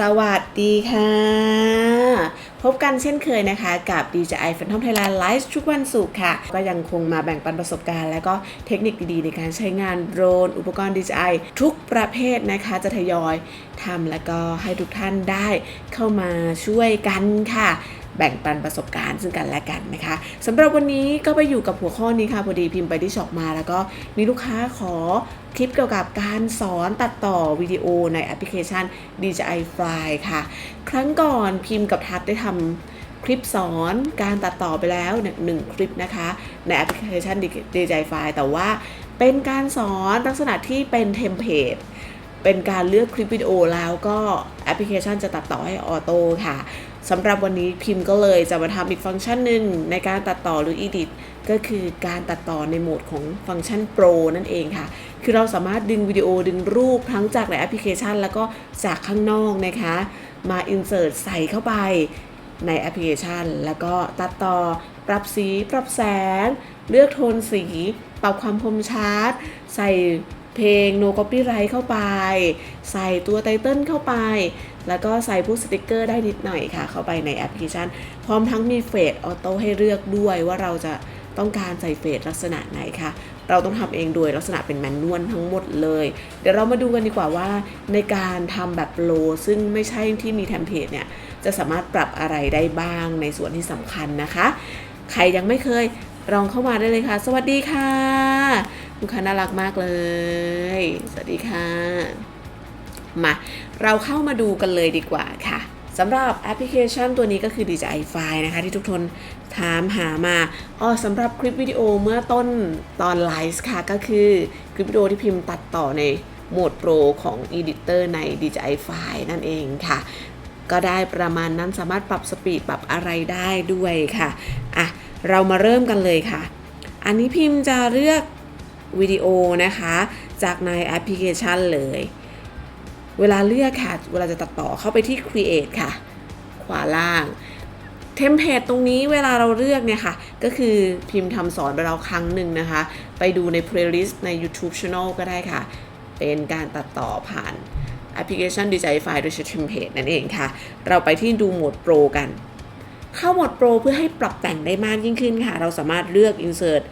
สวัสดีค่ะ พบกันเช่นเคยนะคะ กับ DJI Phantom Thailand Live ทุกวันศุกร์ค่ะ ก็ยังคงมาแบ่งปันประสบการณ์ และก็เทคนิคดีๆ ในการใช้งานโดรน อุปกรณ์ DJI ทุกประเภทนะคะ จะทยอยทำแล้วก็ให้ทุกท่านได้เข้ามาช่วยกันค่ะ แบ่งปันประสบการณ์ซึ่งกันและกันนะคะสำหรับวันนี้ก็ไปอยู่กับหัวข้อนี้ค่ะพอดีพิมพ์ไปที่ช็อปมา แล้วก็มีลูกค้าขอคลิปเกี่ยวกับการสอนตัดต่อวิดีโอในแอปพลิเคชัน DJI Fly ค่ะ ครั้งก่อนพิมพ์กับทัศได้ทำคลิปสอนการตัดต่อไปแล้วหนึ่งคลิปนะคะ ในแอปพลิเคชัน DJI Fly แต่ว่าเป็นการสอนลักษณะที่เป็นเทมเพลตเป็นการเลือกคลิปวิดีโอแล้วก็แอปพลิเคชันจะตัดต่อให้ออโต้ค่ะ สำหรับวันนี้พิมพ์ก็เลยจะมาทำอีกฟังก์ชันหนึ่งในการตัดต่อหรือ Edit ก็คือการตัดต่อในโหมดของฟังก์ชัน Pro นั่นเองค่ะ คือเราสามารถดึงวิดีโอดึงรูปทั้งจากในแอปพลิเคชัน แล้วก็จากข้างนอกนะคะ มา Insert ใส่เข้าไปในแอปพลิเคชัน แล้วก็ตัดต่อ ปรับสี ปรับแสง เลือกโทนสี ปรับความคมชัด ใส่เพลง no copyright เข้าไป ใส่ตัวไตเติลเข้าไป แล้วก็ใส่พวกสติกเกอร์ได้นิดหน่อยค่ะ เข้าไปในแอปพลิเคชัน พร้อมทั้งมีเฟดออโต้ให้เลือกด้วยว่าเราจะต้องการใส่เฟดลักษณะไหนค่ะ เราต้องทำเองโดยลักษณะเป็นแมนนวลทั้งหมดเลย เดี๋ยวเรามาดูกันดีกว่าว่า ในการทำแบบโลซึ่งไม่ใช่ที่มีเทมเพลตเนี่ย จะสามารถปรับอะไรได้บ้างในส่วนที่สำคัญนะคะ ใครยังไม่เคยลองเข้ามาได้เลยค่ะ สวัสดีค่ะลูกค้าน่ารักมากเลย สวัสดีค่ะ มา เราเข้ามาดูกันเลยดีกว่าค่ะสำหรับแอปพลิเคชันตัวนี้ก็คือ DJI File นะคะ ที่ทุกคนถามหามาอ๋อสำหรับคลิปวิดีโอเมื่อต้นตอนไลฟ์ค่ะ ก็คือคลิปวิดีโอที่พิมพ์ตัดต่อในโหมดโปรของ Editor ใน DJI File นั่นเองค่ะ ก็ได้ประมาณนั้นสามารถปรับสปีดปรับอะไรได้ด้วยค่ะ อะ เรามาเริ่มกันเลยค่ะ อันนี้พิมพ์จะเลือกวิดีโอนะคะ จากในแอปพลิเคชันเลย เวลาเลือกค่ะ เวลาจะตัดต่อเข้าไปที่ Create ค่ะ ขวาล่างเทมเพลตตรงนี้เวลาเราเลือกเนี่ยค่ะ ก็คือพิมพ์ทำสอนไปเราครั้งหนึ่งนะคะ ไปดูใน playlist ใน YouTube Channel ก็ได้ค่ะ เป็นการตัดต่อผ่านแอปพลิเคชัน DJI File โดยใช้เทมเพลตนั่นเองค่ะ เราไปที่ดูโหมดโปรกัน เข้าโหมดโปรเพื่อให้ปรับแต่งได้มากยิ่งขึ้นค่ะ เราสามารถเลือก insert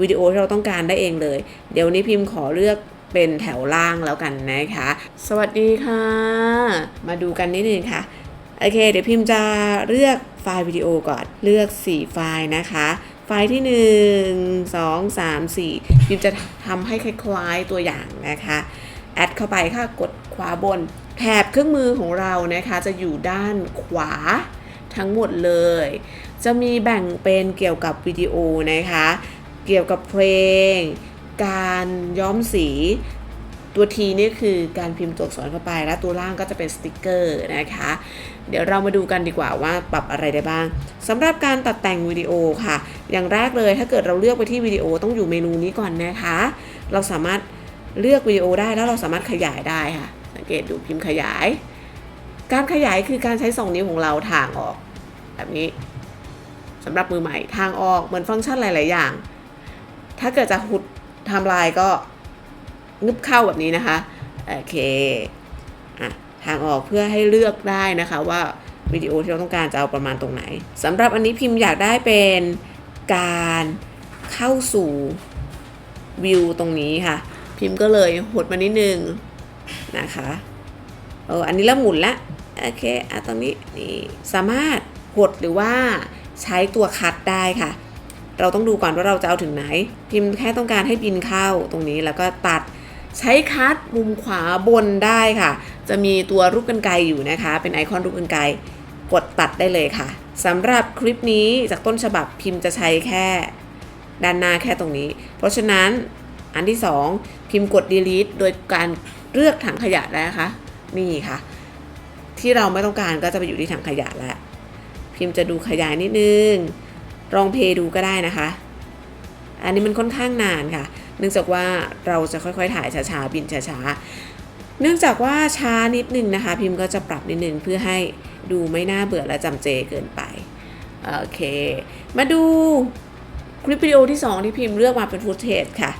วิดีโอที่เราต้องการได้เองเลย เดี๋ยวนี้พิมพ์ขอเลือก เป็นแถวล่างแล้วกันนะคะ สวัสดีค่ะ มาดูกันนิดนึงค่ะ โอเค เดี๋ยวพิมพ์จะเลือกไฟล์วิดีโอก่อน เลือก 4 ไฟล์นะคะ ไฟล์ที่ 1 2 3 4 พิมพ์จะทำให้คล้ายๆตัวอย่างนะคะ แอดเข้าไปค่ะ กดขวาบน แถบเครื่องมือของเรานะคะ จะอยู่ด้านขวาทั้งหมดเลย จะมีแบ่งเป็นเกี่ยวกับวิดีโอนะคะ เกี่ยวกับเพลง การย้อมสีตัวทีนี่คือการพิมพ์ตัวอักษรเข้าไป และตัวล่างก็จะเป็นสติกเกอร์นะคะ เดี๋ยวเรามาดูกันดีกว่าว่าปรับอะไรได้บ้างสำหรับการตัดแต่งวิดีโอค่ะ อย่างแรกเลยถ้าเกิดเราเลือกไปที่วิดีโอต้องอยู่เมนูนี้ก่อนนะคะ เราสามารถเลือกวิดีโอได้แล้วเราสามารถขยายได้ค่ะ สังเกตดูพิมพ์ขยาย การขยายคือการใช้สองนิ้วของเราทางออก แบบนี้สำหรับมือใหม่ทางออกเหมือนฟังก์ชันหลาย ๆ อย่าง ถ้าเกิดจะหุด ไทม์ไลน์ก็งึบเข้าแบบนี้นะคะ โอเคอะทางออกเพื่อให้เลือกได้นะคะว่าวิดีโอที่เราต้องการจะเอาประมาณตรงไหนสำหรับอันนี้พิมพ์อยากได้เป็นการเข้าสู่วิวตรงนี้ค่ะ พิมพ์ก็เลยหดมานิดนึงนะคะเอออันนี้เริ่มหมุนละโอเคอะตรงนี้นี่สามารถหดหรือว่าใช้ตัวคัดได้ค่ะ เราต้องดูก่อนว่าเราจะเอาถึงไหน พิมพ์แค่ต้องการให้บินเข้าตรงนี้แล้วก็ตัดใช้คัดมุมขวาบนได้ค่ะ จะมีตัวรูปกันไกอยู่นะคะ เป็นไอคอนรูปกันไกกดตัดได้เลยค่ะสำหรับคลิปนี้จากต้นฉบับพิมพ์จะใช้แค่ด้านหน้าแค่ตรงนี้ เพราะฉะนั้นอันที่ 2 พิมพ์กด delete โดยการเลือกถังขยะแล้วนะคะนี่ค่ะ ที่เราไม่ต้องการก็จะไปอยู่ที่ถังขยะแล้ว พิมพ์จะดูขยายนิดนึง ลองเพย์ดูก็ได้นะคะ อันนี้มันค่อนข้างนานค่ะ เนื่องจากว่าเราจะค่อยๆ ถ่ายช้าๆบินช้าๆ เนื่องจากว่าช้านิดนึงนะคะ พิมพ์ก็จะปรับนิดนึงเพื่อให้ดูไม่น่าเบื่อและจำเจเกินไปโอเค มาดูคลิปวิดีโอที่ 2 ที่พิมพ์เลือกมาเป็นฟุตเทจค่ะ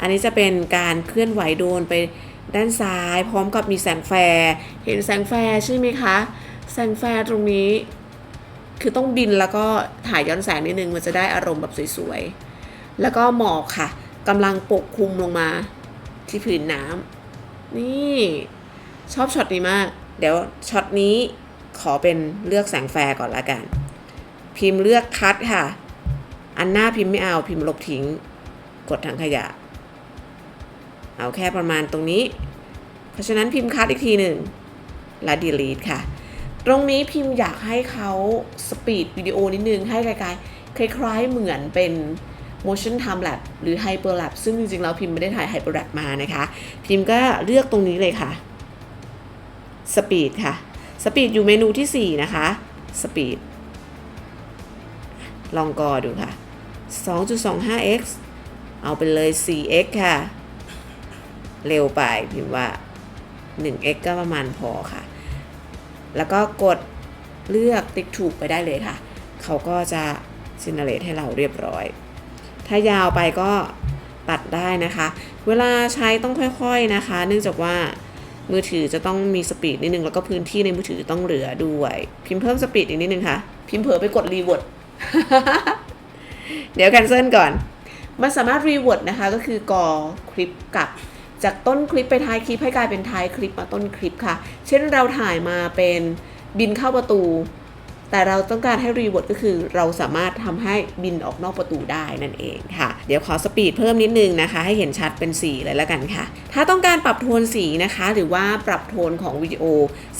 อันนี้จะเป็นการเคลื่อนไหวโดนไปด้านซ้าย พร้อมกับมีแสงแฟร์ เห็นแสงแฟร์ใช่ไหมคะ แสงแฟร์ตรงนี้ คือต้องบินแล้วก็ถ่ายย้อนแสงนิดนึงมันจะได้อารมณ์แบบสวยๆ แล้วก็หมอกค่ะกำลังปกคลุมลงมาที่ผืนน้ำนี่ชอบช็อตนี้มาก เดี๋ยวช็อตนี้ขอเป็นเลือกแสงแฟร์ก่อนละกัน พิมพ์เลือกคัดค่ะ อันหน้าพิมพ์ไม่เอาพิมพ์ลบทิ้ง กดถังขยะ เอาแค่ประมาณตรงนี้ เพราะฉะนั้นพิมพ์คัดอีกทีหนึ่งและ delete ค่ะ ตรงนี้พิมพ์อยากให้เขาสปีดวิดีโอนิดนึงให้คล้ายๆคล้ายๆ เหมือนเป็น motion time lapse หรือ hyper lapse ซึ่งจริงๆแล้วพิมพ์ไม่ได้ถ่าย hyper lapse มานะคะ พิมพ์ก็เลือกตรงนี้เลยค่ะ speed ค่ะ speed อยู่เมนูที่ 4 นะคะ speed ลองกอดูค่ะ 2.25x เอาไปเลย 4x ค่ะ เร็วไปพิมพ์ว่า 1x ก็ประมาณพอค่ะ แล้วก็กดเลือกติ๊กถูกไปได้เลยค่ะ เขาก็จะซินเนเรตให้เราเรียบร้อย ถ้ายาวไปก็ตัดได้นะคะ เวลาใช้ต้องค่อยๆนะคะ เนื่องจากว่ามือถือจะต้องมีสปีดนิดนึง แล้วก็พื้นที่ในมือถือต้องเหลือด้วย พิมพ์เพิ่มสปีดอีกนิดนึงค่ะ พิมพ์เผลอไปกดรีเวิร์ดเดี๋ยวแคนเซิลก่อน มันสามารถรีเวิร์ดนะคะ ก็คือกอคลิปกับ จากต้นคลิปไปท้ายคลิปให้กลายเป็นท้ายคลิปมาต้นคลิปค่ะ เช่นเราถ่ายมาเป็นบินเข้าประตู แต่เราต้องการให้รีเวิร์ดก็คือ เราสามารถทำให้บินออกนอกประตูได้นั่นเองค่ะ เดี๋ยวขอสปีดเพิ่มนิดนึงนะคะ ให้เห็นชัดเป็นสีเลยแล้วกันค่ะ ถ้าต้องการปรับโทนสีนะคะ หรือว่าปรับโทนของวิดีโอ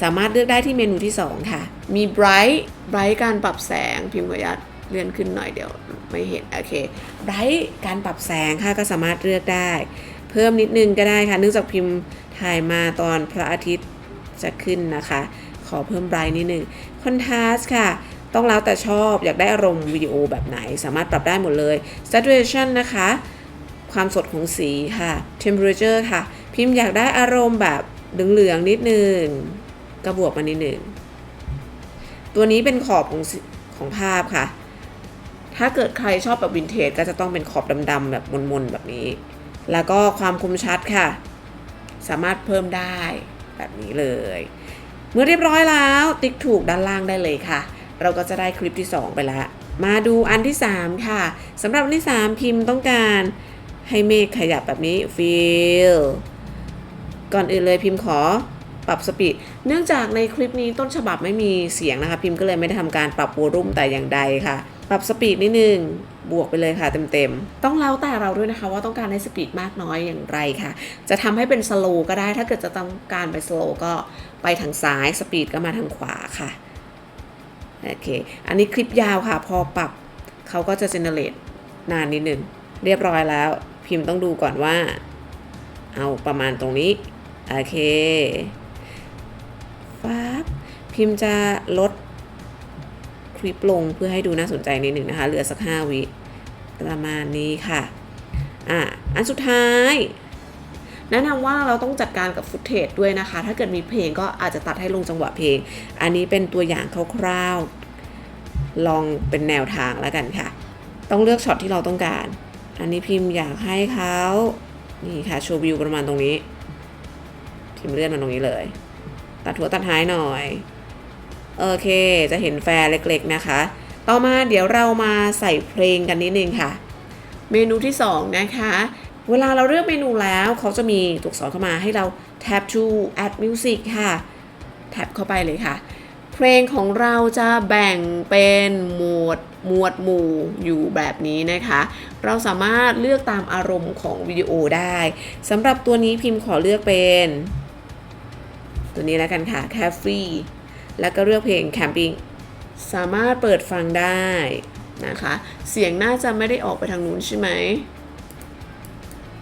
สามารถเลือกได้ที่เมนูที่ 2 ค่ะ มี bright bright การปรับแสงพิมพ์ขออนุญาเลื่อนขึ้นหน่อยเดี๋ยวไม่เห็น โอเค bright การปรับแสงค่ะก็สามารถเลือกได้ เพิ่มนิดนึงก็ได้ค่ะ เนื่องจากพิมพ์ถ่ายมาตอนพระอาทิตย์จะขึ้นนะคะ ขอเพิ่มไบรท์นิดนึงคอนทราสค่ะ ต้องแล้วแต่ชอบอยากได้อารมณ์วิดีโอแบบไหน สามารถปรับได้หมดเลย saturation นะคะ ความสดของสีค่ะ temperature ค่ะ พิมพ์อยากได้อารมณ์แบบเหลืองๆนิดนึงก็บวกมานิดนึงตัวนี้เป็นขอบของของภาพค่ะ ถ้าเกิดใครชอบแบบวินเทจก็จะต้องเป็นขอบดำๆแบบมนๆแบบนี้ แล้วก็ความคมชัดค่ะ สามารถเพิ่มได้แบบนี้เลย เมื่อเรียบร้อยแล้ว ติ๊กถูกด้านล่างได้เลยค่ะ เราก็จะได้คลิปที่ 2 ไปล้วมาดูอันที่ 3 ค่ะสำหรับอันที่ 3 พิมพ์ต้องการให้เมฆขยับแบบนี้ feel ก่อนอื่นเลยพิมพ์ขอปรับสปีด เนื่องจากในคลิปนี้ต้นฉบับไม่มีเสียงนะคะ พิมพ์ก็เลยไม่ได้ทำการปรับวอลุ่มแต่อย่างใดค่ะ ปรับสปีดนิดนึงบวกไปเลยค่ะเต็มๆ ต้องแล้วแต่เราด้วยนะคะว่าต้องการให้สปีดมากน้อยอย่างไรค่ะ จะทำให้เป็นสโลก็ได้ ถ้าเกิดจะต้องการไปสโลก็ไปทางซ้ายสปีดก็มาทางขวาค่ะโอเค อันนี้คลิปยาวค่ะ พอปรับเขาก็จะเจเนเรตนานนิดนึง เรียบร้อยแล้ว พิมพ์ต้องดูก่อนว่า เอาประมาณตรงนี้ โอเคฟับพิมพ์จะลด คลิปลงเพื่อให้ดูน่าสนใจนิดหนึ่งนะคะ เหลือสัก 5 วิประมาณนี้ค่ะอะอันสุดท้ายแนะนำว่าเราต้องจัดการกับฟุตเทจด้วยนะคะ ถ้าเกิดมีเพลงก็อาจจะตัดให้ลงจังหวะเพลง อันนี้เป็นตัวอย่างคร่าวๆ ลองเป็นแนวทางแล้วกันค่ะ ต้องเลือกช็อตที่เราต้องการ อันนี้พิมพ์อยากให้เขานี่ค่ะโชว์วิวประมาณตรงนี้ พิมพ์เลื่อนมาตรงนี้เลย ตัดหัวตัดท้ายหน่อย โอเค จะเห็นแฟร์เล็กๆนะคะ ต่อมาเดี๋ยวเรามาใส่เพลงกันนิดนึงค่ะ เมนูที่ 2 นะคะ เวลาเราเลือกเมนูแล้วเขาจะมีตัวอักษรเข้ามาให้เรา tap to add music ค่ะ แท็บเข้าไปเลยค่ะ เพลงของเราจะแบ่งเป็นหมวดหมวดหมู่อยู่แบบนี้นะคะ เราสามารถเลือกตามอารมณ์ของวิดีโอได้สำหรับตัวนี้พิมพ์ขอเลือกเป็น ตัวนี้แล้วกันค่ะ c a f e แล้วก็เลือกเพลง Camping สามารถเปิดฟังได้นะคะ เสียงน่าจะไม่ได้ออกไปทางนู้นใช่ไหม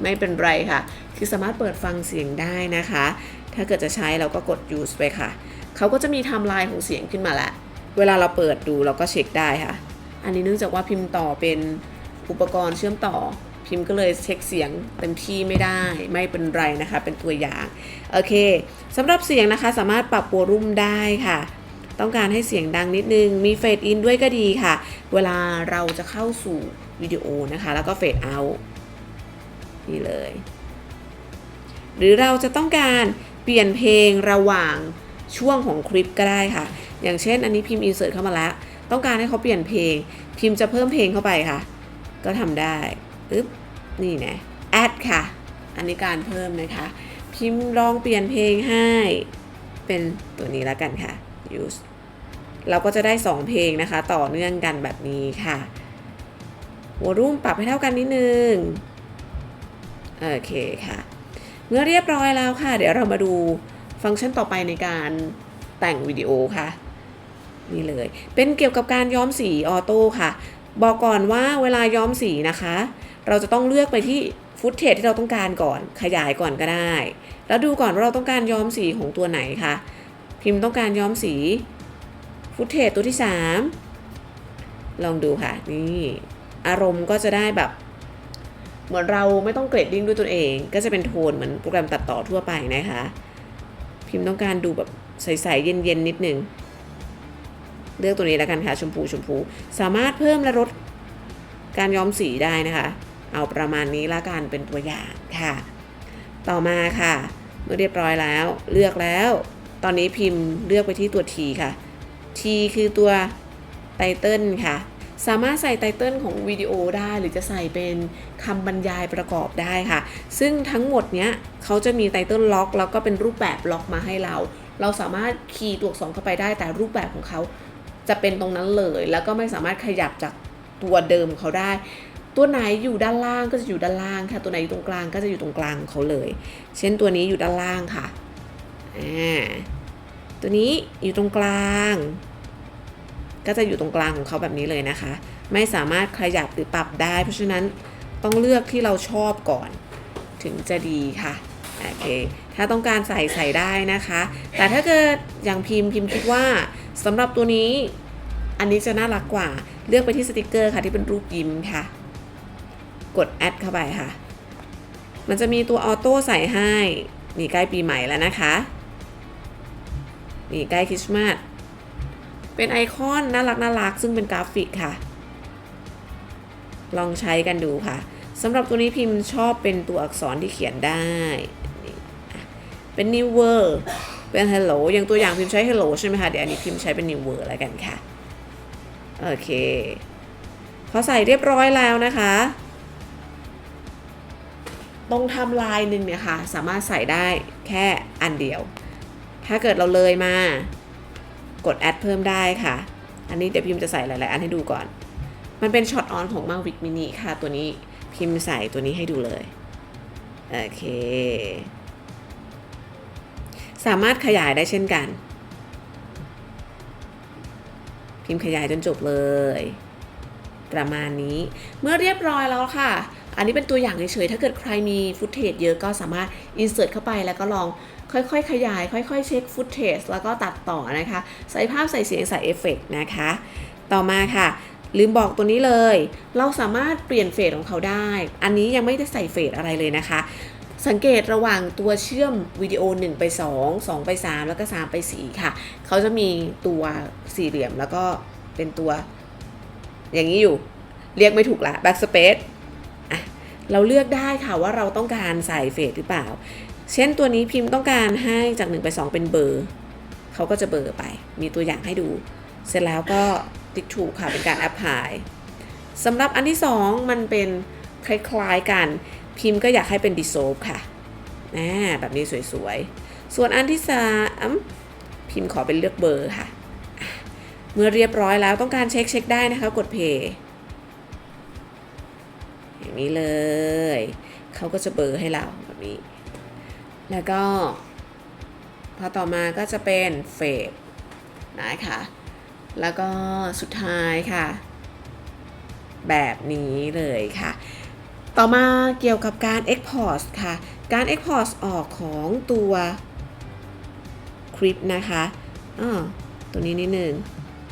ไม่เป็นไรค่ะ คือสามารถเปิดฟังเสียงได้นะคะ ถ้าเกิดจะใช้เราก็กด use ไปค่ะ เขาก็จะมีไทม์ไลน์ของเสียงขึ้นมาล้วเวลาเราเปิดดูเราก็เช็คได้ค่ะ อันนี้เนื่องจากว่าพิมพ์ต่อเป็นอุปกรณ์เชื่อมต่อ พิมพ์ก็เลยเช็คเสียงเต็มที่ไม่ได้ไม่เป็นไรนะคะ เป็นตัวอย่างโอเคสำหรับเสียงนะคะสามารถปรับวอลุ่มได้ค่ะ ต้องการให้เสียงดังนิดนึงมีเฟดอินด้วยก็ดีค่ะ เวลาเราจะเข้าสู่วิดีโอนะคะ แล้วก็เฟดเอาท์นี่เลย หรือเราจะต้องการเปลี่ยนเพลงระหว่างช่วงของคลิปก็ได้ค่ะ อย่างเช่น อันนี้พิมพ์ insert เข้ามาแล้ว ต้องการให้เขาเปลี่ยนเพลง พิมพ์จะเพิ่มเพลงเข้าไปค่ะ ก็ทำได้ อึ๊บนี่นะ add ค่ะ อันนี้การเพิ่มนะคะ พิมพ์ลองเปลี่ยนเพลงให้ เป็นตัวนี้แล้วกันค่ะ use เราก็จะได้ 2 เพลงนะคะ ต่อเนื่องกันแบบนี้ค่ะวอลุ่มปรับให้เท่ากันนิดนึง โอเคค่ะ เมื่อเรียบร้อยแล้วค่ะ เดี๋ยวเรามาดูฟังก์ชันต่อไปในการแต่งวิดีโอค่ะ นี่เลย เป็นเกี่ยวกับการย้อมสีออโต้ค่ะ บอกก่อนว่าเวลาย้อมสีนะคะ เราจะต้องเลือกไปที่ฟุตเทจที่เราต้องการก่อน ขยายก่อนก็ได้ แล้วดูก่อนว่าเราต้องการย้อมสีของตัวไหนค่ะพิมพ์ต้องการย้อมสี ฟุตเทจตัวที่ 3 ลองดูค่ะ นี่อารมณ์ก็จะได้แบบ เหมือนเราไม่ต้องเกรดดิ้งด้วยตัวเอง ก็จะเป็นโทนเหมือนโปรแกรมตัดต่อทั่วไปนะคะ พิมพ์ต้องการดูแบบใสๆเย็นๆนิดนึง เลือกตัวนี้แล้วกันค่ะชมพูชมพู สามารถเพิ่มและลดการย้อมสีได้นะคะ เอาประมาณนี้ละกันเป็นตัวอย่างค่ะ ต่อมาค่ะ เมื่อเรียบร้อยแล้ว เลือกแล้ว ตอนนี้พิมพ์เลือกไปที่ตัว T ค่ะ T คือตัวไตเติลค่ะสามารถใส่ไตเติลของวิดีโอได้หรือจะใส่เป็นคำบรรยายประกอบได้ค่ะ ซึ่งทั้งหมดเนี้ยเขาจะมีไตเติลล็อกแล้วก็เป็นรูปแบบล็อกมาให้เรา เราสามารถคีย์ตัวอักษรเข้าไปได้แต่รูปแบบของเขา จะเป็นตรงนั้นเลย แล้วก็ไม่สามารถขยับจากตัวเดิมเขาได้ ตัวไหนอยู่ด้านล่างก็จะอยู่ด้านล่างค่ะ ตัวไหนอยู่ตรงกลางก็จะอยู่ตรงกลางเขาเลย เช่นตัวนี้อยู่ด้านล่างค่ะตัวนี้อยู่ตรงกลาง ก็จะอยู่ตรงกลางของเขาแบบนี้เลยนะคะ ไม่สามารถขยับหรือปรับได้ เพราะฉะนั้นต้องเลือกที่เราชอบก่อนถึงจะดีค่ะโอเคถ้าต้องการใส่ใส่ได้นะคะ แต่ถ้าเกิดอย่างพิมพ์พิมพ์คิดว่า สำหรับตัวนี้อันนี้จะน่ารักกว่า เลือกไปที่สติกเกอร์ค่ะที่เป็นรูปยิ้มค่ะ กดแอดเข้าไปค่ะ มันจะมีตัวออโต้ใส่ให้ นี่ใกล้ปีใหม่แล้วนะคะ นี่ใกล้คริสต์มาส เป็นไอคอนน่ารักน่ารักซึ่งเป็นกราฟิกค่ะ ลองใช้กันดูค่ะสำหรับตัวนี้พิมพ์ชอบเป็นตัวอักษรที่เขียนได้ เป็น new word เป็น hello อย่างตัวอย่างพิมพ์ใช้ hello ใช่ไหมคะ เดี๋ยวอันนี้พิมพ์ใช้เป็น new word แล้วกันค่ะ โอเค พอใส่เรียบร้อยแล้วนะคะ ตรงทำลายหนึ่งเนี่ยค่ะ สามารถใส่ได้แค่อันเดียว ถ้าเกิดเราเลยมากดแอดเพิ่มได้ค่ะ อันนี้เดี๋ยวพิมพ์จะใส่หลาย ๆ อันให้ดูก่อน มันเป็นช็อตออนของ Mavic Mini ค่ะ ตัวนี้พิมพ์ใส่ตัวนี้ให้ดูเลย โอเค สามารถขยายได้เช่นกัน พิมพ์ขยายจนจบเลย ประมาณนี้เมื่อเรียบร้อยแล้วค่ะ อันนี้เป็นตัวอย่างเฉยๆถ้าเกิดใครมีฟุตเทจเยอะก็สามารถ insert เข้าไปแล้วก็ลองค่อยๆ ขยาย ค่อยๆ เช็คฟุตเทจแล้วก็ตัดต่อนะคะ ใส่ภาพใส่เสียงใส่เอฟเฟกต์นะคะ ต่อมาค่ะ ลืมบอกตัวนี้เลย เราสามารถเปลี่ยนเฟสของเขาได้ อันนี้ยังไม่ได้ใส่เฟสอะไรเลยนะคะ สังเกตระหว่างตัวเชื่อมวิดีโอ 1 ไป 2 2 ไป 3 แล้วก็ 3 ไป 4 ค่ะ เขาจะมีตัวสี่เหลี่ยมแล้วก็เป็นตัว อย่างนี้อยู่ เรียกไม่ถูกละ backspace อะเราเลือกได้ค่ะว่าเราต้องการใส่เฟสหรือเปล่า เช่นตัวนี้พิมพ์ต้องการให้จาก 1 ไป 2 เป็นเบอร์ เขาก็จะเบอร์ไป มีตัวอย่างให้ดู เสร็จแล้วก็ติ๊กถูกค่ะเป็นการแอปพลายสำหรับอันที่ 2 มันเป็นคล้ายๆกัน พิมพ์ก็อยากให้เป็น dissolve ค่ะอ่แบบนี้สวยๆ ส่วนอันที่3พิมพ์ขอเป็นเลือกเบอร์ค่ะ เมื่อเรียบร้อยแล้วต้องการเช็คเช็คได้นะคะ กด play อย่างนี้เลย เขาก็จะเบอร์ให้เราแบบนี้ แล้วก็ พอต่อมาก็จะเป็นเฟดนะคะแล้วก็สุดท้ายค่ะ แบบนี้เลยค่ะ ต่อมาเกี่ยวกับการ Export ค่ะ การ Export ออกของตัวคลิปนะคะอ่าตัวนี้นิดนึง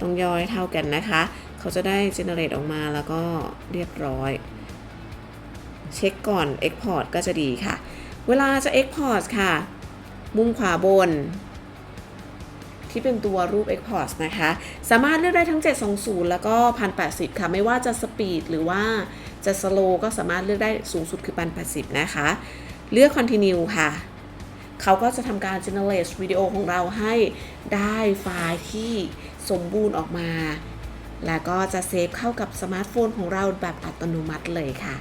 ต้องย่อยเท่ากันนะคะ เขาจะได้ generate ออกมาแล้วก็เรียบร้อย เช็คก่อน Export ก็จะดีค่ะ เวลาจะ Export ค่ะ มุมขวาบน ที่เป็นตัวรูป Export นะคะ สามารถเลือกได้ทั้ง 720 แล้วก็ 1080 ค่ะ ไม่ว่าจะ Speed หรือว่า จะ Slow ก็สามารถเลือกได้สูงสุดคือ1080 นะคะ เลือก Continue ค่ะ เขาก็จะทำการ generate วิดีโอของเราให้ได้ไฟล์ที่สมบูรณ์ออกมา แล้วก็จะเซฟเข้ากับสมาร์ทโฟนของเราแบบอัตโนมัติเลยค่ะ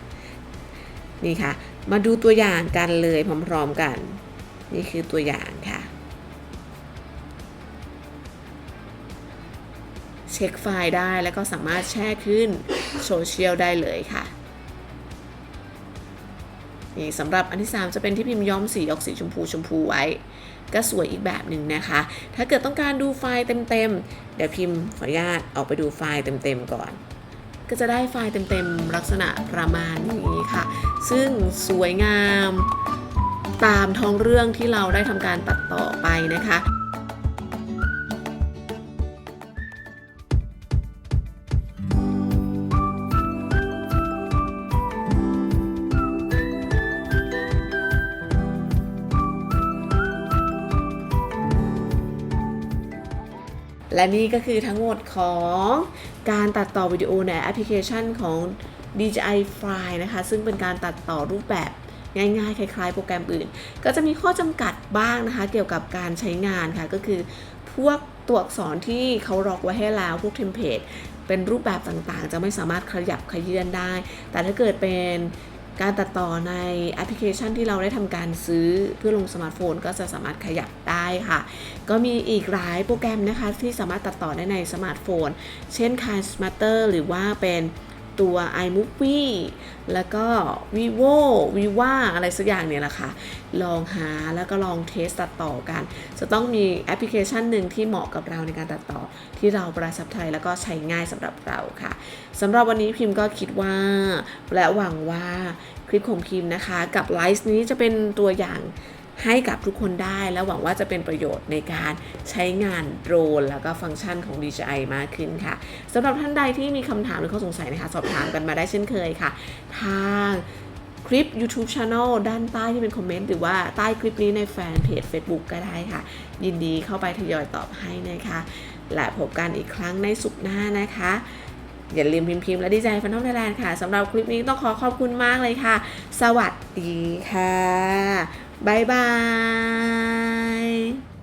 นี่ค่ะ มาดูตัวอย่างกันเลยพร้อมๆกัน นี่คือตัวอย่างค่ะเช็คไฟล์ได้แล้วก็สามารถแช่ขึ้น โซเชียลได้เลยค่ะนี่สำหรับอันที่ 3 จะเป็นที่พิมพ์ย้อมสีออกสีชมพูชมพูไว้ ก็สวยอีกแบบหนึ่งนะคะ ถ้าเกิดต้องการดูไฟล์เต็มๆ เดี๋ยวพิมพ์ขออนุญาตออกไปดูไฟล์เต็มๆก่อน ก็จะได้ไฟล์เต็มๆ ลักษณะประมาณนี้ค่ะ ซึ่งสวยงามตามท้องเรื่องที่เราได้ทำการตัดต่อไปนะคะ และนี่ก็คือทั้งหมดของการตัดต่อวิดีโอในแอปพลิเคชันของ DJI Fly นะคะ ซึ่งเป็นการตัดต่อรูปแบบง่ายๆ คล้ายๆ โปรแกรมอื่น ก็จะมีข้อจำกัดบ้างนะคะ เกี่ยวกับการใช้งานค่ะ ก็คือพวกตัวอักษรที่เขาล็อกไว้ให้แล้ว พวกเทมเพลตเป็นรูปแบบต่างๆ จะไม่สามารถขยับขยื่นได้ แต่ถ้าเกิดเป็น การตัดต่อในแอปพลิเคชันที่เราได้ทำการซื้อเพื่อลงสมาร์ทโฟนก็จะสามารถขยับได้ค่ะ ก็มีอีกหลายโปรแกรมนะคะที่สามารถตัดต่อได้ในสมาร์ทโฟน เช่น k i n Smarter หรือว่าเป็น ตัว iMovie แล้วก็ vivo viva อะไรสักอย่างเนี่ยแหละค่ะ ลองหาแล้วก็ลองเทสตัดต่อกัน จะต้องมีแอปพลิเคชันหนึ่งที่เหมาะกับเราในการตัดต่อ ที่เราประทับใจแล้วก็ใช้ง่ายสำหรับเราค่ะสำหรับวันนี้พิมพ์ก็คิดว่า และหวังว่าคลิปของพิมพ์นะคะ กับไลฟ์นี้จะเป็นตัวอย่าง ให้กับทุกคนได้ แล้วหวังว่าจะเป็นประโยชน์ในการใช้งานโดรน แล้วก็ฟังก์ชันของ DJI มากขึ้นค่ะสำหรับท่านใดที่มีคำถามหรือข้อสงสัยนะคะ สอบถามกันมาได้เช่นเคยค่ะ ทางคลิป YouTube Channel ด้านใต้ที่เป็นคอมเมนต์หรือว่าใต้คลิปนี้ในแฟนเพจ Facebook ก็ได้ค่ะ ยินดีเข้าไปทยอยตอบให้นะคะ และพบกันอีกครั้งในสุขหน้านะคะ อย่าลืมพิมพ์พิมพ์และดีใจฟันท้อมไทยแลนด์ค่ะสำหรับคลิปนี้ต้องขอขอบคุณมากเลยค่ะ สวัสดีค่ะ บ๊ายบาย